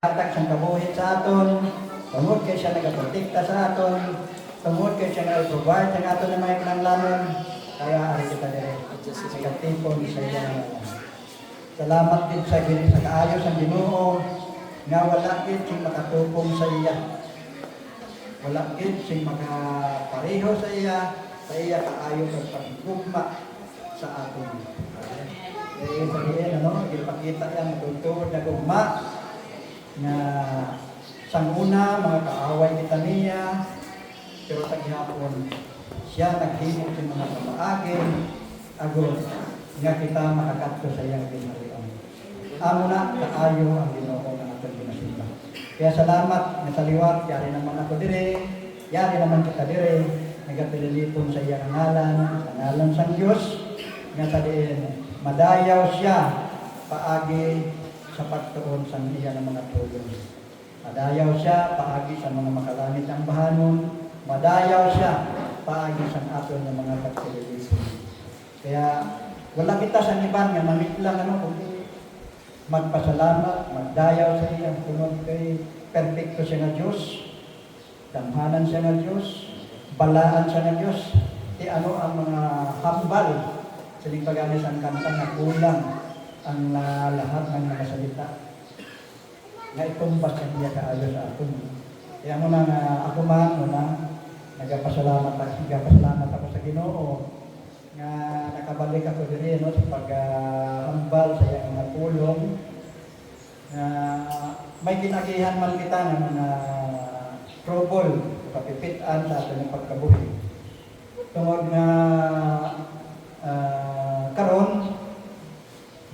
Hatag siyang kabuhit sa aton, tungod kay siya nagaprotekta sa aton, tungod kay siya nag-provide sa aton ng mga kinanglanon, kaya ari kita dire. Sigatipon sa iya. Salamat din sa gini sa kaayos ang Ginoo nga wala gid sing makatupong sa iya. Wala gid sing makapareho sa iya, sa iya kaayos ang pagkugma sa aton. Eh, sabihin, ano, ipakita yan, magtutulod na gugma, na sanguna, mga kaaway kita niya, pero sa gihapon, siya naghimok sa mga kapaagin, agon, nga kita makakatso sa iyang ginarian. Amo na, kaayo ang ginoo ng atong ginasimba. Kaya salamat, nataliwat, yari naman ako dire, yari naman kita dire, nagapililiton sa iyang ngalan, sa ngalan sa Diyos, nga sa madayaw siya, paagi sa pagtuon sa iya ng mga tulong. Madayaw siya paagi sa mga makalanit ang bahanon. Madayaw siya paagi sa aton ng mga pagtelevision. Kaya wala kita sa iban nga mamit lang ano kundi magpasalamat, magdayaw sa iya tunod kay perfecto siya nga Diyos. Damhanan siya nga Diyos. Balaan siya nga Diyos. Di ano ang mga hambal siling paganis ang kanta nga kulang ang ah, lahat ng mga salita nga itumbas ang iya kaayo sa aton. Kaya mo na nga ako man mo na nagapasalamat ako, nagapasalamat ako sa Ginoo nga nakabalik ako diri no sa paghambal sa iyang mga tulong nga may ginagihan man kita ng mga trouble kapipitan sa aton ng pagkabuhi. Tungod ah, karon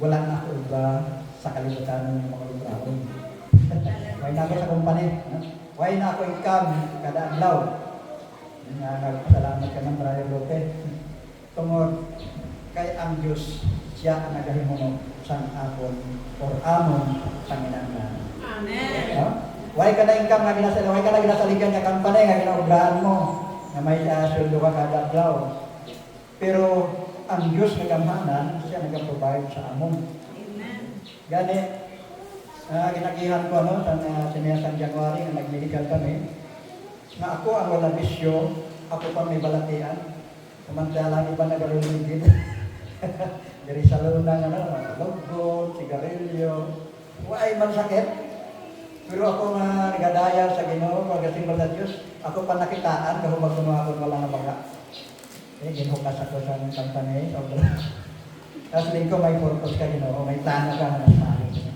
wala na ako iba sa kalibutan ng mga lubrahon. Why na ako sa kumpanya? Why na ako income kada adlaw? Nga nagpasalamat ka ng Brother Lope. Tungod kay ang Diyos siya ang nagahimuno sang akon or amon sang inanglan. Amen. No? Why ka na income nga ginasal, why ka na ginasaligan nga kampanya nga ginaubrahan mo na may uh, sweldo ka kada adlaw. Pero ang Diyos nagamanan, siya nag-provide sa amon. Amen. Gani, ah, ginagihan ko ano, sa uh, sinayasan January, na nag-medical kami, na ako ang wala bisyo, ako pa may balatian. Samantalang iba nagaluligid. Dari sa lunang, ano, logo, sigarilyo, wala man sakit. Pero ako nga nagadaya sa Ginoo, magasimbal sa Diyos, ako pa nakitaan, kahubag kumahapon wala na baga. Eh, ginukas ako sa kampanya, sobra. Tapos lingko may purpose ka, Ginoo, may plano ka na sa akin.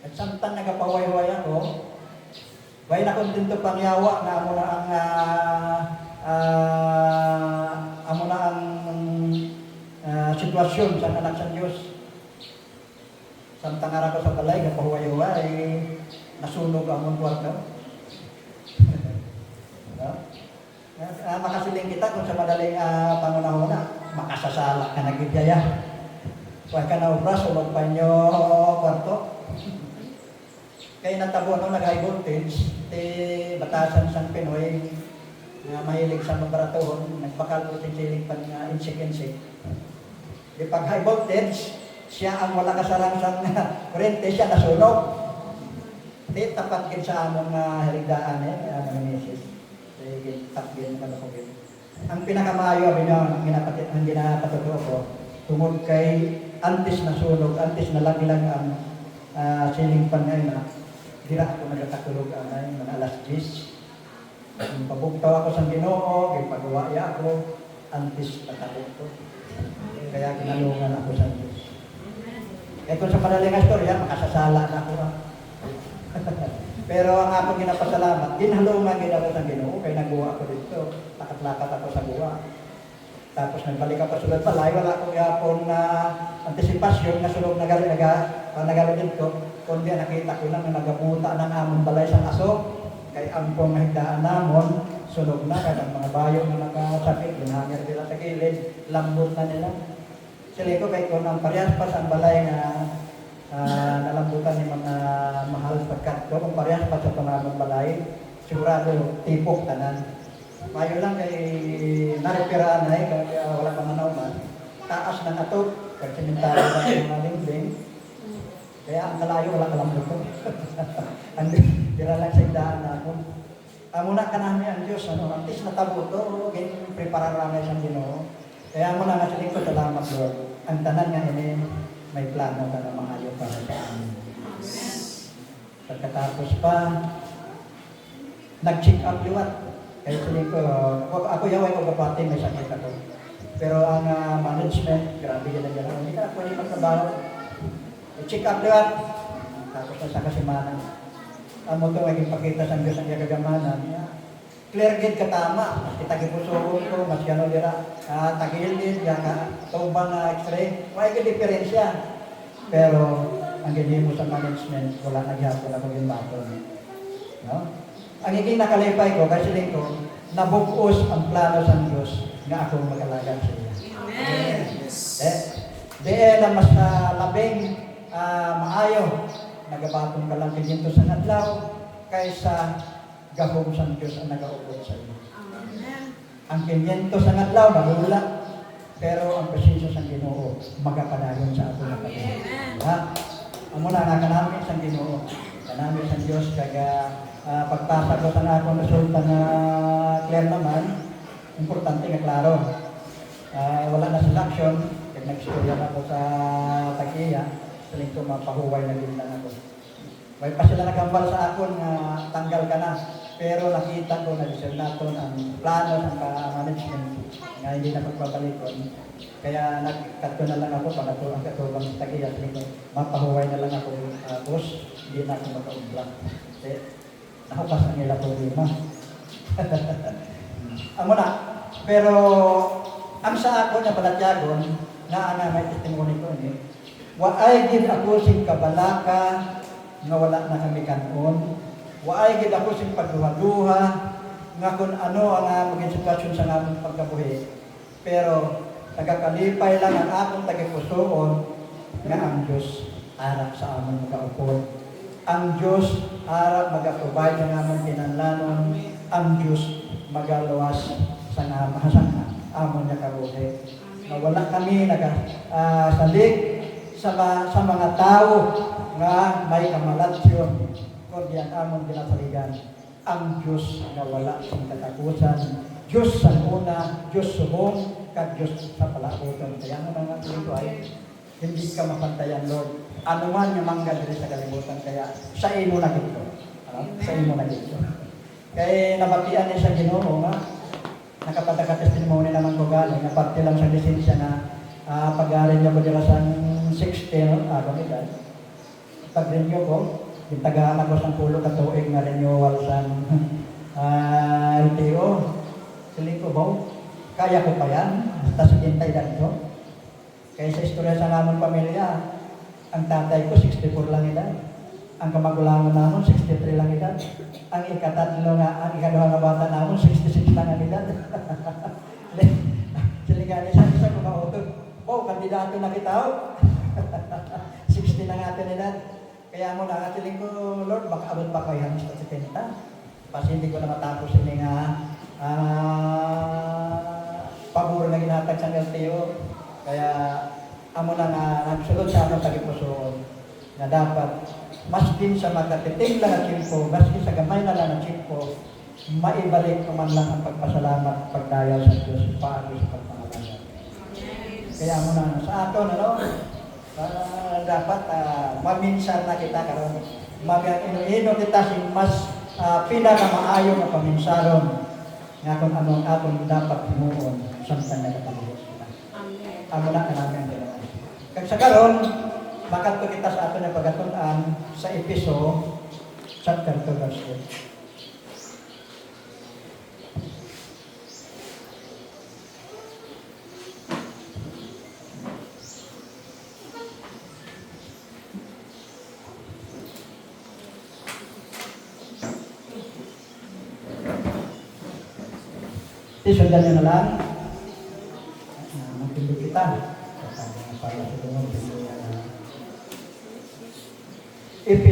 At samtang nagapaway-way ako, way na kontento pang yawa na amo na ang ah, ah, amo na ang ah, sitwasyon sa anak sa Diyos. Samtang ara ko sa balay, napaway-way, nasunog ang mong kwarto. no? Ah, makasiling kita kung sa madaling uh, pangunahon na, makasasala ka na gidya. Huwag ka na obras, ulog pa nyo kwarto. Kaya natabo no, nag-high voltage, ti batasan sang Pinoy, nga mahilig sa mabaratohon, nagbakal ko siling pan nga insik-insik. Di pag high voltage, siya ang wala kasarang sang kurente, siya nasunog. Di tapat kin sa among uh, haligdaan eh, ang. Di tapgin ka na Ang pinakamayo, abi niya, ang ginapatit, ang ginapatutuo ko, tungod kay antes na sunog, antes na laglag ang uh, siling pan ngayon na dira ako nagkatulog ang ay mga alas 10. Yung pabugtaw ako sa Ginoo, kay pagawaya ako, antes patabog ko. Kaya kinalungan ako sa Diyos. Eh kung sa madaling istorya, makasasala na ako. ah. Pero ang ako ginapasalamat, ginhalungan gid ako sa Ginoo, kay nagbuwa ako dito. Lakat-lakat ako sa buwa. Tapos nagbalik ako sulod palay, wala ko yapon na antisipasyon nga sulod nagali naga nagali dito. Kundi nakita ko na nagabuta ng amon balay sa aso. Kay ang pong higdaan namon, sunog na kaya ang mga bayo na nakasakit, linhanger nila sa gilid, lambot na nila. Sila ko kay kung ang parehas pa sa balay na Ah, uh, nalambutan yung mga mahal pagkat ko. Kung parehas pa sa pangalang balay, sigurado tipok tanan. Mayo lang kay naripiraan ay eh, kaya wala pang anawman. Taas ng ato, kagsimintara na yung mga linding. Kaya ang kalayo wala kalambot ko. Andi, tira lang sa daan na ako. Amo na kanami ang Diyos, ano, at least natabo to, ganyan, preparar lang siyang ginoo. Kaya mo na nga sa lingkod, salamat Lord. Ang tanan nga ini, may plano ka na maayo para sa amin. Pagkatapos pa, nag-check up liwat. Kaya sa lingkod, ako, ako yaway ko kapati, may sakit ako. Pero ang ah, management, grabe yan ang gano'n. Hindi ka pwede magtrabaho. I-check up liwat. Tapos na sa kasimanan. Ang mo ito, ay ipakita sa Diyos ang gagamanan. Yeah. Clear gid ka tama. Mas kita gipusugon ko, mas gano'n dira. Ah, tagilid, ya ka, tubang na x-ray. May diferensya. Pero, ang ganyan mo sa management, wala na gyapon ako yung baton. No? Ang higing nakalipay ko, kasi din ko, nabukos ang plano sa Diyos nga akong mag-alaga sa iya. Eh, di eh, na mas na labing ah, maayo, nagabatong ka lang sa nadlaw, kaysa gahom sa Diyos ang nagaupod sa iyo. Ang kinyento sa nadlaw, mahula, pero ang presensya sa Ginoo, magapadayon sa ato na pagkakas. Ha? Amo na kanami sa Ginoo. Kanami sa Dios kaga uh, pagpasa ko sa ako resulta nga clear naman, importante nga klaro. Ah, wala na selection, kaya nag-istorya na ako sa Tagiya, saling ko mapahuway na din lang ako. May pa sila nagambal sa akon nga tanggal ka na. Pero nakita ko na deserve naton ang plano ng management nga hindi na pagbabalikon. Kaya nagkato na lang ako para ko ang katulong sa tagiya. Mapahuway na lang ako, ah, boss, hindi na ako magkaumpla. Kasi nakapas ang ila problema. Amo na. Pero ang sa ako na balatyagon, nga ana may testimony ko ni, wa ay gid ako sing kabalaka nga wala na kami kanon. Wa ay gid ako sing pagduha-duha nga kung ano ang among sitwasyon sa among pagkabuhi. Pero nagakalipay lang ang akong tagipusoon nga ang Diyos harap sa among magaupod. Ang Diyos harap magaprovide ng among kinanlanon. Ang Diyos magaluwas sa nga mahasang amon niya kabuhi. Na wala kami nagasalig sa, ma- sa mga tao nga may kamalasyon kundi ang amon ginasaligan ang Diyos na wala sa katakutan. Diyos sa una, Diyos subong, kag Diyos sa palabutan. Kaya mo nga ito ay hindi ka mapantayan, Lord. Ano man yung mangga diri sa kalibutan, kaya sa imo na gito. Ano? Sa imo na gito. Kaya nabatian niya sa ginoo nga, nakapataka-testimony naman ko galing, na parte lang sa lisensya na uh, pag-aaral niya ko dira sa 16, ako nila. Pag-renew ko, yung tagaan ako sa pulo katuig nga renewal sa uh, LTO. Sili ko ba, kaya ko pa yan, hasta sa kintay dito. Kaya sa istorya sa namon pamilya, ang tatay ko 64 lang edad. Ang kamagulangan namon 63 lang edad. Ang ikatatlo nga, ang ikaduha nga bata namon 66 lang ang edad. Siligani sa isa ko mautod. Oh, kandidato na kita. oh." 60 na nga atin edad. Kaya na katiling ko, Lord, baka abot pa kayo sa 70. Kasi hindi ko na matapos ini nga ah pabor na ginatag sa LTO. Kaya amo na nga nagsulod sa among tagipusoon na dapat mas din sa magkatiting lang ang chimpo, mas din sa gamay na lang ang chimpo, maibalik ko man lang ang pagpasalamat, pagdayal sa Diyos, paagi sa pagpangalaga. Kaya mo na sa aton, ano, Ah, dapat uh, maminsan na kita karon mag-ino kita sing mas uh, pinakamaayo nga paminsaron nga kung ano ang aton dapat himuon samtang nagpapalibot kita. Amo na kanami ang dalawa. Kag sa karon makadto kita sa aton nga pagatun-an sa Episo chapter 2 verse 8. Di sundan nyo na lang. Uh, Magpindot kita. Para sa pinto. If